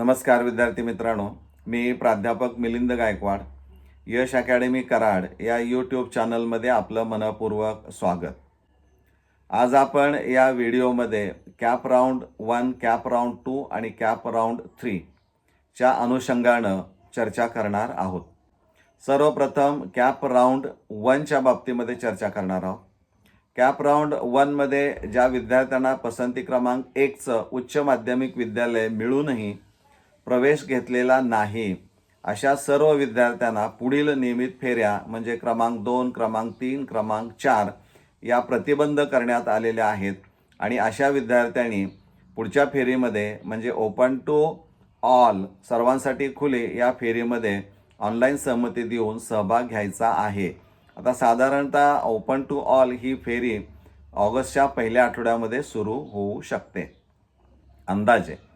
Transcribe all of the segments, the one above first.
नमस्कार विद्यार्थी मित्रांनो. मी प्राध्यापक मिलिंद गायकवाड यश अकॅडमी कराड या यूट्यूब चॅनलमध्ये आपलं मनपूर्वक स्वागत. आज आपण या व्हिडिओमध्ये CAP round one CAP round two आणि कॅप राऊंड थ्री च्या अनुषंगानं चर्चा करणार आहोत. सर्वप्रथम कॅप राऊंड वनच्या बाबतीमध्ये चर्चा करणार आहोत. कॅप राऊंड वनमध्ये ज्या विद्यार्थ्यांना पसंती क्रमांक एकचं उच्च माध्यमिक विद्यालय मिळूनही प्रवेश घेतलेला नाही. अशा सर्व विद्यार्थ्यांना पुढील नियमित फेऱ्या म्हणजे क्रमांक दोन क्रमांक तीन क्रमांक चार या प्रतिबंध करण्यात आलेल्या आहेत. आणि अशा विद्यार्थ्यांनी पुढच्या फेरीमध्ये म्हणजे ओपन टू ऑल सर्वांसाठी खुले या फेरीमध्ये ऑनलाईन सहमती देऊन सहभाग घ्यायचा आहे. आता साधारणतः ओपन टू ऑल ही फेरी ऑगस्टच्या पहिल्या आठवड्यामध्ये सुरू होऊ शकते. अंदाजे.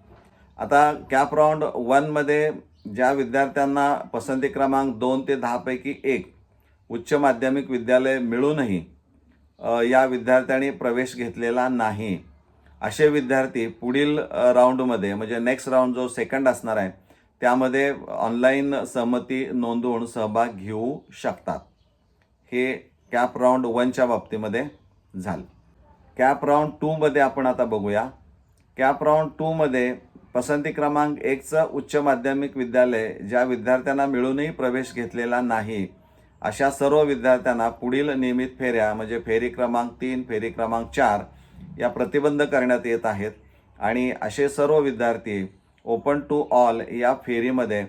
आता कॅप राऊंड वनमध्ये ज्या विद्यार्थ्यांना पसंती क्रमांक दोन ते दहापैकी एक उच्च माध्यमिक विद्यालय मिळूनही या विद्यार्थ्यांनी प्रवेश घेतलेला नाही. असे विद्यार्थी पुढील राऊंडमध्ये म्हणजे नेक्स्ट राऊंड जो सेकंड असणार आहे त्यामध्ये ऑनलाईन सहमती नोंदवून सहभाग घेऊ शकतात. हे कॅप राऊंड वनच्या बाबतीमध्ये झालं. कॅप राऊंड टूमध्ये आपण आता बघूया. कॅप राऊंड टूमध्ये पसंती क्रमांक एकचं उच्च माध्यमिक विद्यालय ज्या विद्यार्थ्यांना मिळूनही प्रवेश घेतलेला नाही. अशा सर्व विद्यार्थ्यांना पुढील नियमित फेऱ्या म्हणजे फेरी क्रमांक तीन फेरी क्रमांक चार या प्रतिबंध करण्यात येत आहेत. आणि असे सर्व विद्यार्थी ओपन टू ऑल या फेरीमध्ये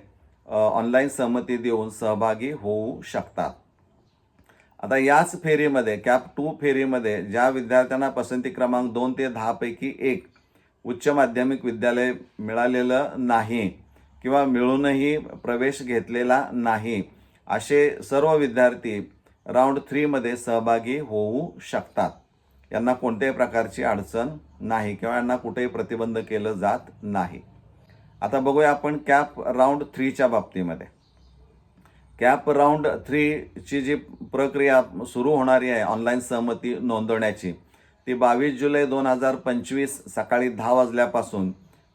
ऑनलाईन सहमती देऊन सहभागी होऊ शकतात. आता याच फेरीमध्ये कॅप टू फेरीमध्ये ज्या विद्यार्थ्यांना पसंती क्रमांक दोन ते दहापैकी एक उच्च माध्यमिक विद्यालय मिळालेलं नाही किंवा मिळूनही प्रवेश घेतलेला नाही असे सर्व विद्यार्थी राऊंड थ्रीमध्ये सहभागी होऊ शकतात. यांना कोणत्याही प्रकारची अडचण नाही किंवा यांना कुठेही प्रतिबंध केलं जात नाही. आता बघूया आपण कॅप राऊंड थ्रीच्या बाबतीमध्ये. कॅप राऊंड थ्रीची जी प्रक्रिया सुरू होणारी आहे ऑनलाईन सहमती नोंदवण्याची ती बावीस जुलै दोन हजार पंचवीस सकाळी दहा वाजल्यापासून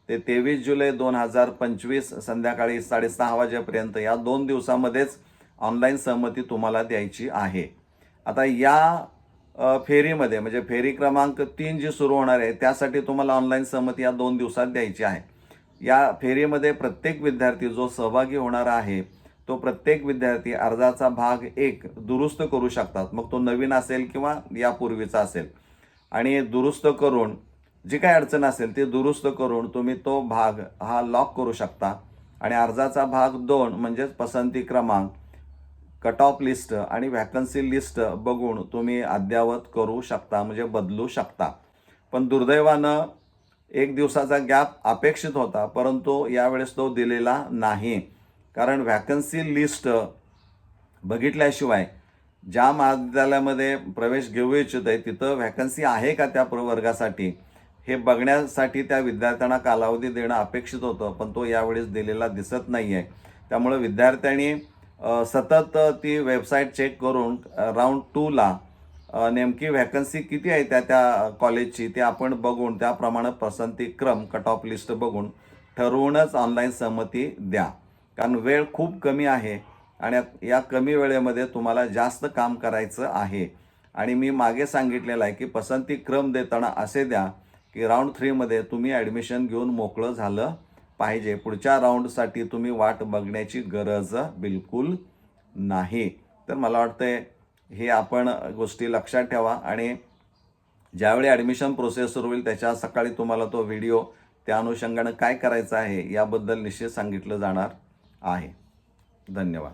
ते तेवीस जुलै दोन हजार पंचवीस संध्याकाळी साडेसहा वाजेपर्यंत या दोन दिवसामध्येच ऑनलाईन सहमती तुम्हाला द्यायची आहे. आता या फेरीमध्ये म्हणजे फेरी क्रमांक तीन जी सुरू होणार आहे त्यासाठी तुम्हाला ऑनलाईन सहमती या दोन दिवसात द्यायची आहे. या फेरीमध्ये प्रत्येक विद्यार्थी जो सहभागी होणार आहे तो प्रत्येक विद्यार्थी अर्जाचा भाग एक दुरुस्त करू शकतात. मग तो नवीन असेल किंवा यापूर्वीचा असेल. आणि दुरुस्त करून जी काही अडचण असेल ती दुरुस्त करून तुम्ही तो भाग हा लॉक करू शकता. आणि अर्जाचा भाग दोन म्हणजेच पसंती क्रमांक कट ऑफ लिस्ट आणि व्हॅकन्सी लिस्ट बघून तुम्ही अद्ययावत करू शकता म्हणजे बदलू शकता. पण दुर्दैवानं एक दिवसाचा गॅप अपेक्षित होता परंतु यावेळेस तो दिलेला नाही. कारण व्हॅकन्सी लिस्ट बघितल्याशिवाय ज्या महाविद्यालयामध्ये प्रवेश घेऊ इच्छित आहे तिथं व्हॅकन्सी आहे का त्या प्रवर्गासाठी? हे बघण्यासाठी त्या विद्यार्थ्यांना कालावधी देणं अपेक्षित होतं पण तो यावेळेस दिलेला दिसत नाही आहे त्यामुळे विद्यार्थ्यांनी सतत ती वेबसाईट चेक करून राऊंड टूला नेमकी व्हॅकन्सी किती आहे त्या त्या कॉलेजची ते आपण बघून त्याप्रमाणे पसंतीक्रम कट ऑफ लिस्ट बघून ठरवूनच ऑनलाईन सहमती द्या. कारण वेळ खूप कमी आहे. आणि या- कमी वेळेमध्ये तुम्हाला जास्त काम करायचं आहे. आणि मी मागे सांगितलेलं आहे की पसंती क्रम देताना असे द्या की राऊंड थ्रीमध्ये तुम्ही ॲडमिशन घेऊन मोकळं झालं पाहिजे. पुढच्या राऊंडसाठी तुम्ही वाट बघण्याची गरज बिलकुल नाही. तर मला वाटतंय हे आपण गोष्टी लक्षात ठेवा आणि ज्यावेळी ॲडमिशन प्रोसेस सुरू होईल त्याच्या सकाळी तुम्हाला तो व्हिडिओ त्या अनुषंगानं काय करायचं आहे याबद्दल निश्चित सांगितलं जाणार आहे. धन्यवाद.